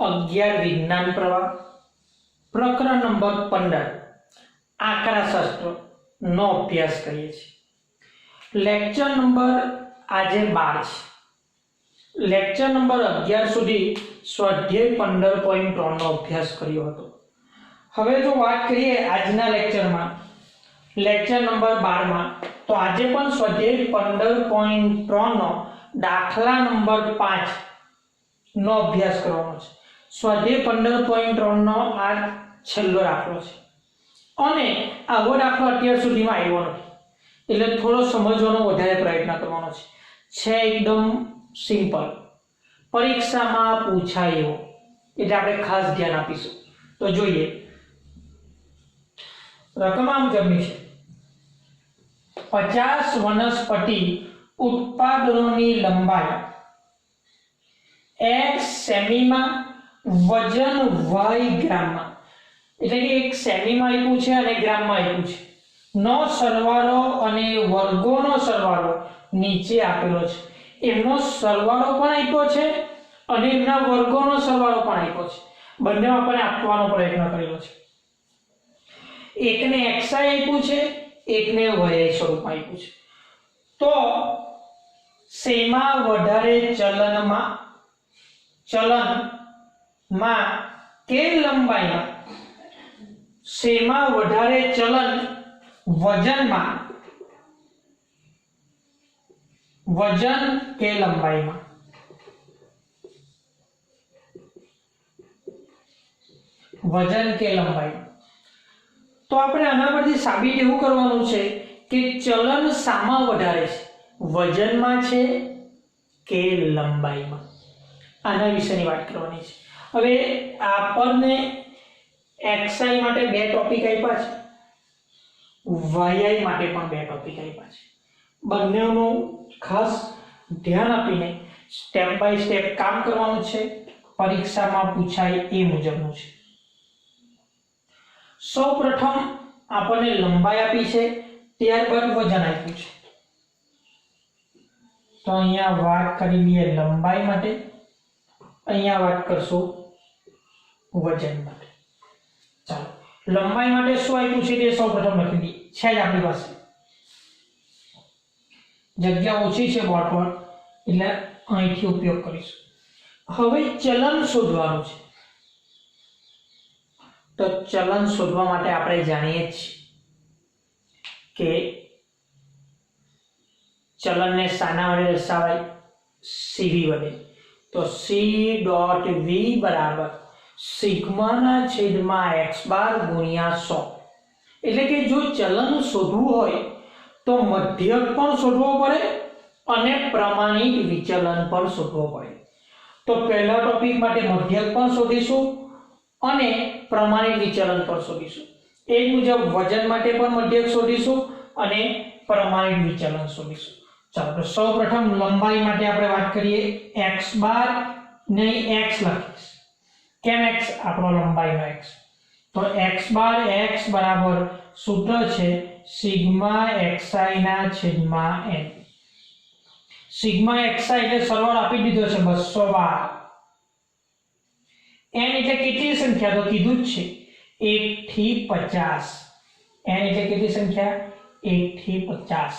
અગિયાર વિજ્ઞાન પ્રવાહ, પ્રકરણ નંબર પંદર આંકડાશાસ્ત્ર નો અભ્યાસ કરીએ છીએ. લેક્ચર નંબર આજે બાર છે. લેક્ચર નંબર અગિયાર સુધી સ્વાધ્યાય પંદર પોઈન્ટ ત્રણનો અભ્યાસ કર્યો હતો. હવે જો વાત કરીએ આજના લેક્ચરમાં લેક્ચર નંબર બારમાં તો આજે પણ સ્વાધ્યાય પંદર પોઈન્ટ ત્રણનો દાખલા નંબર પાંચ નો અભ્યાસ કરવાનો છે. સ્વાધ્યાય પંદર પોઈન્ટ ત્રણનો આ છેલ્લો દાખલો છે. અને આવો દાખલો અત્યાર સુધીમાં આવ્યો નથી. એટલે થોડો સમજવાનો વધારે પ્રયત્ન કરવાનો છે. છે એકદમ સિમ્પલ પરીક્ષામાં પૂછાય. એવો એટલે આપણે ખાસ ધ્યાન આપીશું. તો જોઈએ. રકમ આમ જમી છે. પચાસ વનસ્પતિ ઉત્પાદનોની લંબાઈ. એક સેમીમાં વજન વાય ગ્રામમાં. એટલે કે એક સેમીમાં આપ્યું છે અને ગ્રામમાં આપ્યું છે. નો સરવાળો અને વર્ગોનો સરવાળો નીચે આપેલો છે. એમનો સરવાળો પણ આપ્યો છે અને એમના વર્ગોનો સરવાળો પણ આપ્યો છે. બંને આપણે આપવાનો પ્રયત્ન કરેલો છે. એકને એક્સઆઈ આપ્યું છે, એકને વય સ્વરૂપમાં આપ્યું છે. તો શેમાં વધારે ચલનમાં ચલનમાં કે લંબાઈમાં શેમાં વધારે ચલન? વજનમાં. વજન કે લંબાઈમાં? વજન કે લંબાઈ. તો આપણે આના પરથી સાબિત એવું કરવાનું છે કે ચલન શામાં વધારે છે? વજનમાં છે કે લંબાઈમાં? આના વિશેની વાત કરવાની છે. હવે આપણને એક્સઆઈ માટે બે ટોપિક આપ્યા છે. વાયઆઈ માટે પણ બે ટોપિક આપ્યા છે. બંનેનું ખાસ ધ્યાન આપીને સ્ટેપ બાય સ્ટેપ કામ કરવાનું છે. પરીક્ષામાં પૂછાય એ મુજબનું છે. સૌ પ્રથમ આપણને લંબાઈ આપી છે. ત્યારબાદ વજન આપ્યું છે. તો અહીંયા વાત કરી લઈએ લંબાઈ માટે. અહીંયા વાત કરશું. વજન માટે. ચાલો. લંબાઈ માટે શું આપ્યું છે તે સૌ પ્રથમ લખી દઈએ. છે જ આપણી પાસે. જગ્યા ઓછી છે બોર્ડ પર, એટલે અહીંથી ઉપયોગ કરીશું. હવે ચલન શોધવાનું છે. તો ચલન શોધવા માટે આપણે જાણીએ છીએ કે ચલનને શાના વડે દર્શાવાય સીવી વડે. તો સી ડોટ વી બરાબર સિગ્માના છેદમાં એક્સ બાર ગુણ્યા સો. એટલે કે જો ચલન શોધવું હોય, તો મધ્યક પણ શોધવો પડે અને પ્રમાણિત વિચલન પણ શોધવો પડે. તો પહેલા ટોપિક માટે મધ્યક પણ શોધીશું અને પ્રમાણિત વિચલન પણ શોધીશું. એ મુજબ વજન માટે પણ મધ્યક શોધીશું અને પ્રમાણિત વિચલન શોધીશું. ચાલો સૌ પ્રથમ લંબાઈ માટે આપણે વાત કરીએ. એક્સ બાર નહીં, એક્સ લખીશ. કેમ x? આપણો લંબાઈનો x. તો x બાર x બરાબર સૂત્ર છે સિગ્મા xi ના છેદમાં n. સિગ્મા xi એટલે સરવાળો આપી દીધો છે 212 n એટલે કેટલી સંખ્યા? તો કીધું જ છે 1 થી 50 n એટલે કેટલી સંખ્યા? 1 થી 50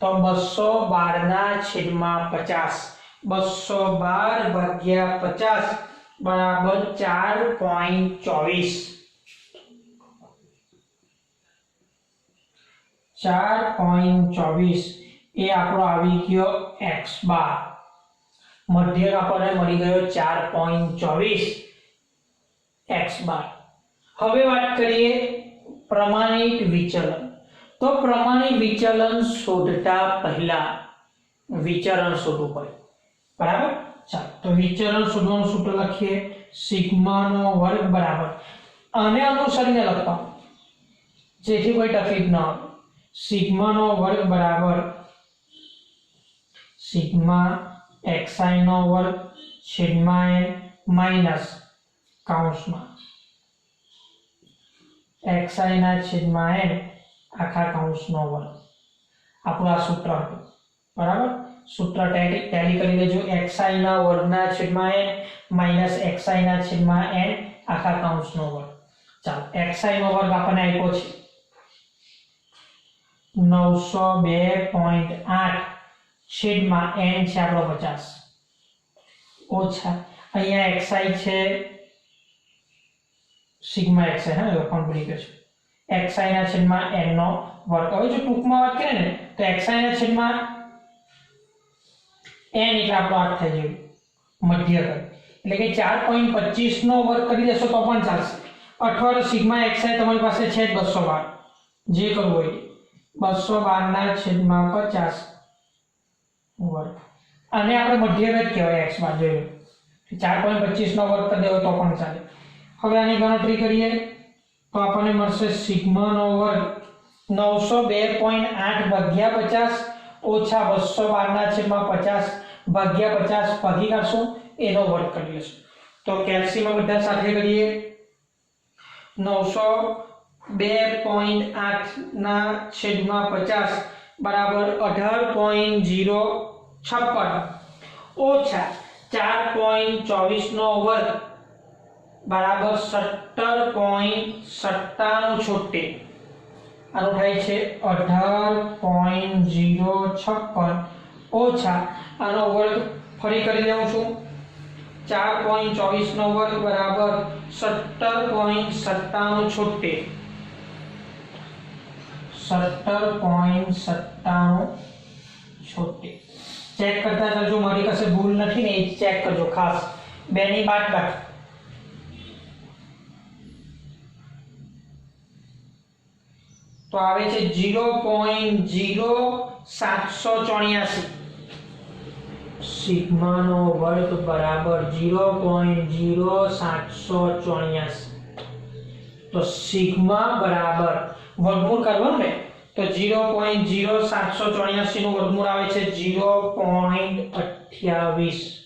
તો 212 ના છેદમાં 50 212 ભાગ્યા 50 બરાબર 4.24 4.24 એ આપણો આવી ગયો એક્સ બાર. મધ્યક આપણને મળી ગયો ચાર પોઈન્ટ ચોવીસ એક્સ બાર. હવે વાત કરીએ પ્રમાણિત વિચલન. તો પ્રમાણિત વિચલન શોધતા પહેલા વિચલન શોધવું પડે. બરાબર? તો વિચલન શોધવાનું સૂત્ર લખીએ સિગ્માનો વર્ગ બરાબર. આને અનુસરીને લખવા. જેથી કોઈ તકલીફ ન આવે સિગ્માનો વર્ગ બરાબર સિગ્મા એક્સઆઈ નો વર્ગ છેદમાં n માઇનસ કાઉન્સમાં. એક્સઆઈ ના છેદમાં n આખા કૌંસનો વર્ગ. આપણું આ સૂત્ર હતું. બરાબર? સૂત્ર ટેલી કરી દેજો. xi ના વર્ગના છેદમાં n xi ના છેદમાં n, આખા કૌંસનો વર્ગ. ચાલો xi નો વર્ગ આપણને આપ્યો છે. નવસો બે પોઈન્ટ આઠ છેદમાં n છે આપણો પચાસ. ઓછા. અહીંયા xi છે સિગ્મા xi હા લખવાનું ભૂલી ગયો છું. xi ના છેદમાં n નો વર્ગ. હવે જો ટૂંકમાં વાત કરીએ ને, તો xi ના છેદમાં n એટલે આપણો આઠ થઈ ગયું મધ્ય કર એટલે કે ચાર પોઈન્ટ પચીસ નો વર્ગ કરી દેશો તો પણ ચાલશે. અથવા તો સિગ્મા xi તમારી પાસે છે જ બસો બાર. જે કરવું હોય બસો બાર ના છેદમાં પચાસ વર્ગ. અને આપણે મધ્યવ્યત કહેવાય x બાર લો ચાર પોઈન્ટ પચીસ નો વર્ગ કરી દેવો તો પણ ચાલે. હવે આની ગણતરી કરીએ. તો આપણને મળશે સિગ્મા નો વર્ગ નવસો બે પોઈન્ટ આઠ ભાગ્યા પચાસ ઓછા બસો બારના છેદમાં પચાસ ભાગ્યા પચાસ ભાગી કાઢશું, એનો વર્ગ કરી લેશું. તો કેલ્શિયમ બધા સાથે કરીએ. નવસો બે પોઈન્ટ આઠના છેદમાં પચાસ બરાબર અઢાર પોઈન્ટ જીરો છપ્પન. ઓછા ચાર પોઈન્ટ ચોવીસનો વર્ગ બરાબર સત્તર પોઈન્ટ સત્તાણું છોતેર. આનું થાય છે અઢાર પોઈન્ટ જીરો છપ્પન ઓછા આનો વર્ગ ફરી કરી દઉં છું. ચાર પોઈન્ટ ચોવીસનો વર્ગ બરાબર સત્તર પોઈન્ટ સત્તાણું છોતેર. સત્તર પોઈન્ટ સત્તાણું છોતેર. ચેક કરતા જો મારી પાસે ભૂલ નથી ને ચેક કરજો ખાસ. બેની બાદ બાદ તો આવે છે જીરો પોઈન્ટ જીરો સાતસો ચોર્યાસી. સિગ્માનો વર્ગ બરાબર જીરો પોઈન્ટ જીરો સાતસો ચોર્યાસી. તો સિગ્મા બરાબર વર્ગમૂળ કરવાનું ને તો જીરો પોઈન્ટ જીરો સાતસો ચોર્યાસી નું વર્ગમૂળ આવે છે જીરો પોઈન્ટ અઠ્યાવીસ.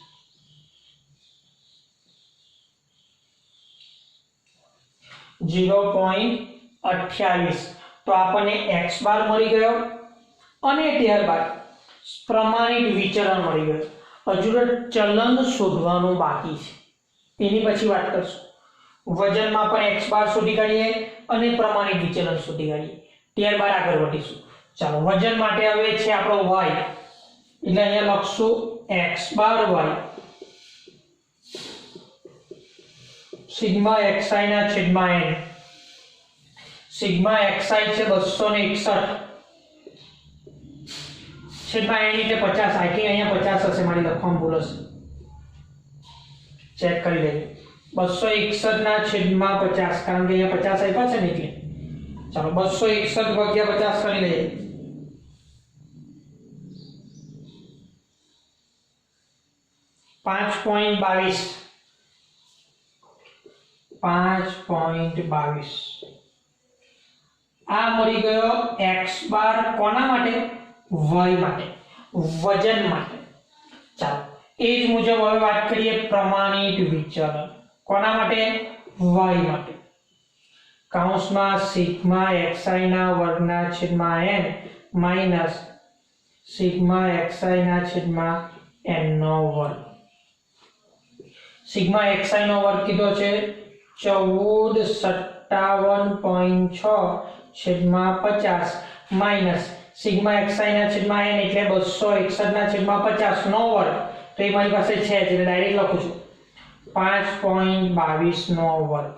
જીરો પોઈન્ટ અઠ્યાવીસ. તો આપણને એક્સ બાર મળી ગયો અને ત્યારબાદ પ્રમાણિત વિચલન મળી ગયું. હજુ ચલન શોધવાનું બાકી છે. એની પછી વાત કરશું. વજનમાં પણ એક્સ બાર શોધી કાઢીએ અને પ્રમાણિત વિચલન શોધી કાઢીએ. ત્યારબાદ આગળ વધીશું. ચાલો, વજન માટે હવે છે આપણો વાય એટલે અહીંયા લખશું X bar Y sigma X I ના છેદમાં એન સિગ્મા એક્સઆઈ છે બસો ને એકસઠ છેદમાં એન એટલે પચાસ આઈ થિંક અહીંયા પચાસ હશે મારી લખવામાં ભૂલ હશે ચેક કરી લેજો બસો એકસઠ ના છેદમાં પચાસ કારણ કે અહીંયા પચાસ આપ્યા છે ને એટલે ચાલો બસો એકસઠ ભાગ્યા પચાસ કરી લઈએ પાંચ પોઈન્ટ બાવીસ પાંચ પોઈન્ટ બાવીસ આ મળી ગયો એક્સ બાર કોના માટે? વાય માટે. વજન માટે. ચાલો, એ જ મુજબ હવે વાત કરીએ પ્રમાણિત વિચલન. કોના માટે? વાય માટે. કૌંસમાં સિગ્મા xi ના વર્ગના છેદમાં n માઇનસ સિગ્મા xi ના છેદમાં n નો વર્ગ. સિગ્મા xi નો વર્ગ કીધો છે? ચૌદ સત્તાવન પોઈન્ટ છ છેદમાં પચાસ, માઇનસ, સિગ્મા એક્સઆઈ ના છેદમાં એન એટલે બસો એકસઠ ના છેદમાં પચાસ, નો વર્ગ. તો એ મારી પાસે છે એટલે ડાયરેક્ટ લખું છું. પાંચ પોઈન્ટ બાવીસ નો વર્ગ.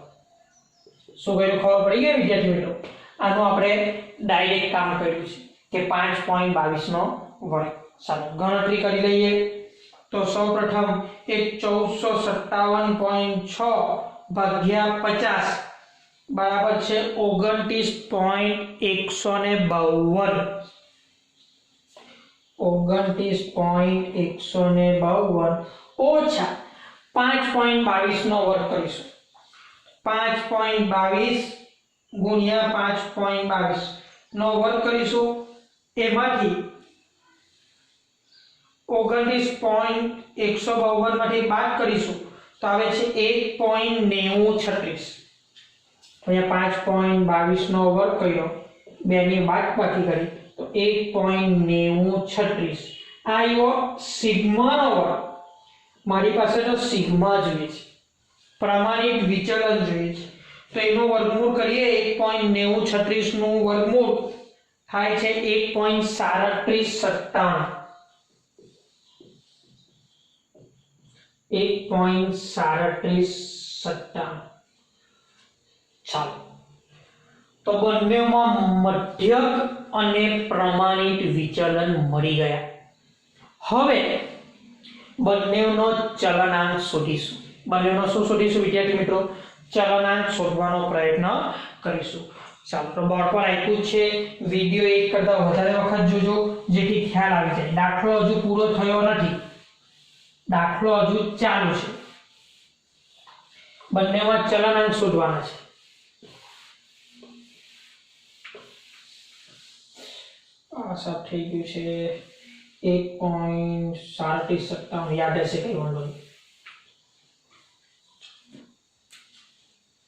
શું કર્યું? ખબર પડી ગઈ વિદ્યાર્થી મિત્રો? આનું આપણે ડાયરેક્ટ કામ કર્યું છે કે પાંચ પોઈન્ટ બાવીસ નો વર્ગ. ચાલો ગણતરી કરી લઈએ. તો સૌપ્રથમ એ ચૌદસો સત્તાવન પોઈન્ટ છ ભાગ્યા પચાસ. બરાબર છે, ઓગણત્રીસ પોઈન્ટ એકસો ને બાવન. ઓગણત્રીસ પોઈન્ટ એકસો ને બાવન. ઓછા પાંચ પોઈન્ટ બાવીસ નો વર્ગ કરીશું. પાંચ પોઈન્ટ બાવીસ ગુણ્યા પાંચ પોઈન્ટ બાવીસ નો વર્ગ કરીશું. એમાંથી ઓગણત્રીસ પોઈન્ટ એકસો બાવનમાંથી બાદ કરીશું. તો આવે છે એક પોઈન્ટ નેવું છત્રીસ. અહીંયા પાંચ પોઈન્ટ બાવીસ નો વર્ગ કર્યો. બે ની બાદ બાકી કરી. તો એક પોઈન્ટ નેવું છત્રીસ. આ આવ્યો સિગ્માનો વર્ગ. મારી પાસે તો સિગ્મા જોઈએ છે. પ્રમાણિત વિચલન જોઈએ છે. તો એનું વર્ગમૂળ કરીએ, એક પોઈન્ટ નેવું છત્રીસનું વર્ગમૂળ. થાય છે એક પોઈન્ટ સાડત્રીસ સત્તાણું. એક પોઈન્ટ સાડત્રીસ સત્તાણું. ચાલો. તો બંનેમાં મધ્યક અને પ્રમાણિત વિચલન મળી ગયા. હવે બંનેનો ચલનાંક શોધીશું. બંનેનો શું શોધીશું, વિદ્યાર્થી મિત્રો? ચલનાંક શોધવાનો પ્રયત્ન કરીશું. ચાલો, તો બોર્ડ પર આપ્યું છે, વીડિયો એક કરતા વધારે વખત જોજો, જેથી ખ્યાલ આવી જાય. દાખલો હજુ પૂરો થયો નથી. દાખલો હજુ ચાલુ છે. બંનેમાં ચલનાંક શોધવાના છે. સાફ થઈ ગયું છે. એક પોઈન્ટ સાડત્રીસ સત્તાવન. યાદ હશે કઈ વાંધો નહીં.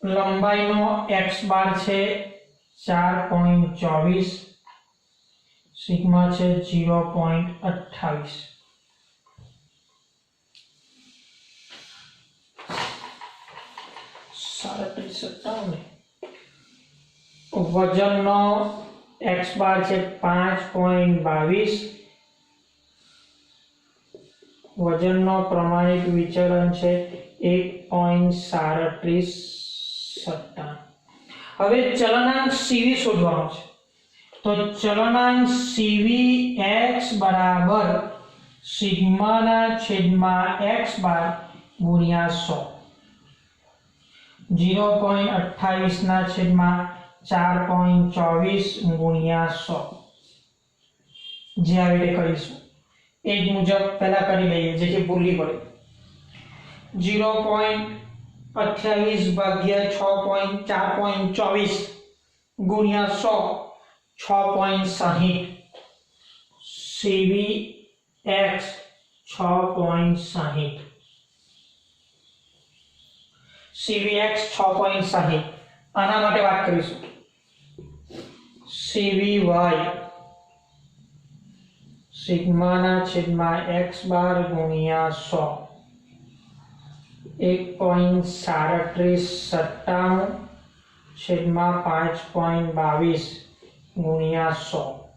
લંબાઈનો એક્સ બાર છે, ચાર પોઈન્ટ ચોવીસ. સિગ્મા છે જીરો પોઈન્ટ અઠ્ઠાવીસ. સાડત્રીસ સત્તાવન. વજનનો એક્સ બાર છે પાંચ પોઈન્ટ બાવીસ. વજનનો પ્રમાણિત વિચલન છે એક પોઈન્ટ સાડત્રીસ સત્તા. હવે ચલનાંક સીવી શોધવાનો છે. તો ચલનાંક સીવી એક્સ બરાબર સિગ્માના છેદમાં એક્સ બાર ગુણ્યા સો. જીરો પોઈન્ટ અઠ્ઠાવીસના છેદમાં ચાર પોઈન્ટ ચોવીસ ગુણ્યા સો. જે આવી રીતે કરીશું. એ જ મુજબ પહેલા કરી લઈએ, જેથી ભૂલી પડે. જીરો પોઈન્ટ અઠ્યાવીસ ભાગ્યા છ પોઈન્ટ ચાર પોઈન્ટ ચોવીસ ગુણ્યા સો, છ પોઈન્ટ સાહીઠ. સીવી એક્સ છ પોઈન્ટ સાહીઠ. સીવી એક્સ છ પોઈન્ટ સાહીઠ. આના માટે વાત કરીશું. સીવીવાય. સિગ્માના છેદમાં એક્સ બાર ગુણ્યા સો. એક પોઈન્ટ સાડત્રીસ સત્તાણું છેદમાં પાંચ પોઈન્ટ બાવીસ ગુણ્યા સો.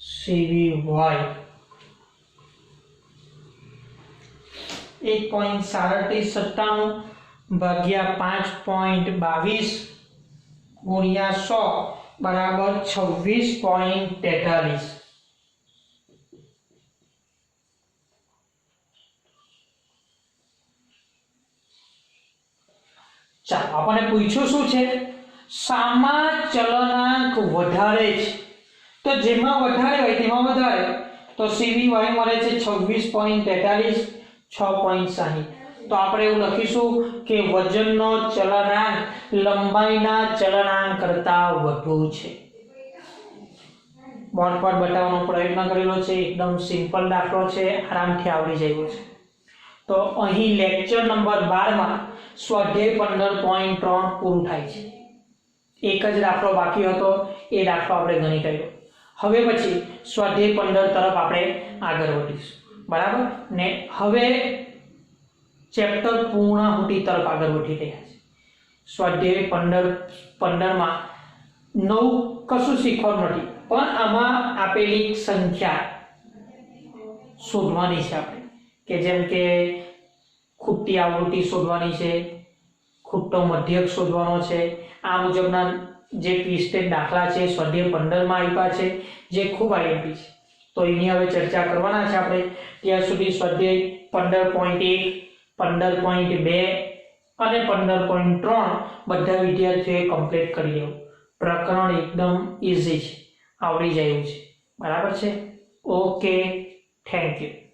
સીવીવાય. એક પોઈન્ટ સાડત્રીસ સત્તાણું ભાગ્યા પાંચ પોઈન્ટ બાવીસ ગુણ્યા સો બરાબર છવ્વીસ પોઈન્ટ તેતાલીસ. ચાલો, આપણને પૂછ્યું શું છે? સામા ચલનાંક વધારે છે. તો જેમાં વધારે હોય તેમાં વધારે. તો સીવી વાય મળે છે છવ્વીસ પોઈન્ટ તેતાલીસ, છ પોઈન્ટ સાહીઠ. તો આપણે એવું લખીશું કે વજનનો ચલનાંક, લંબાઈના ચલનાંક કરતા વધુ છે. બોર્ડ પર બતાવવાનો પ્રયત્ન કરેલો છે, એકદમ સિમ્પલ દાખલો છે, આરામથી આવડી જાય છે. તો અહીં લેક્ચર નંબર બારમાં સ્વાધ્યાય પંદર પોઈન્ટ ત્રણ પૂરું થાય છે. એક જ દાખલો બાકી હતો, એ દાખલો આપણે ગણી કર્યો. હવે પછી સ્વાધ્યાય પંદર તરફ આપણે આગળ વધીશું. બરાબર? ને હવે ચેપ્ટર પૂર્ણાહુતિ તરફ આગળ વધી રહ્યા છે. સ્વાધ્યાય પંદર, પંદરમાં નવું કશું શીખવાનું નથી પણ આમાં આપેલી સંખ્યા શોધવાની છે આપણે. કે જેમ કે ખૂટતી આવૃત્તિ શોધવાની છે, ખૂટતો મધ્યક શોધવાનો છે. આ મુજબના જે ટ્વિસ્ટેડ દાખલા છે, સ્વાધ્યાય પંદરમાં આપ્યા છે, જે ખૂબ આઈએમપી છે. તો એની હવે ચર્ચા કરવાના છે આપણે. ત્યાં સુધી સ્વાધ્યાય પંદર પોઈન્ટ એક પંદર પોઈન્ટ બે અને પંદર પોઈન્ટ ત્રણ બધા વિદ્યાર્થીઓએ કમ્પ્લીટ કરી લેવું પ્રકરણ એકદમ ઇઝી છે. આવડી જાય છે. બરાબર છે? Okay thank you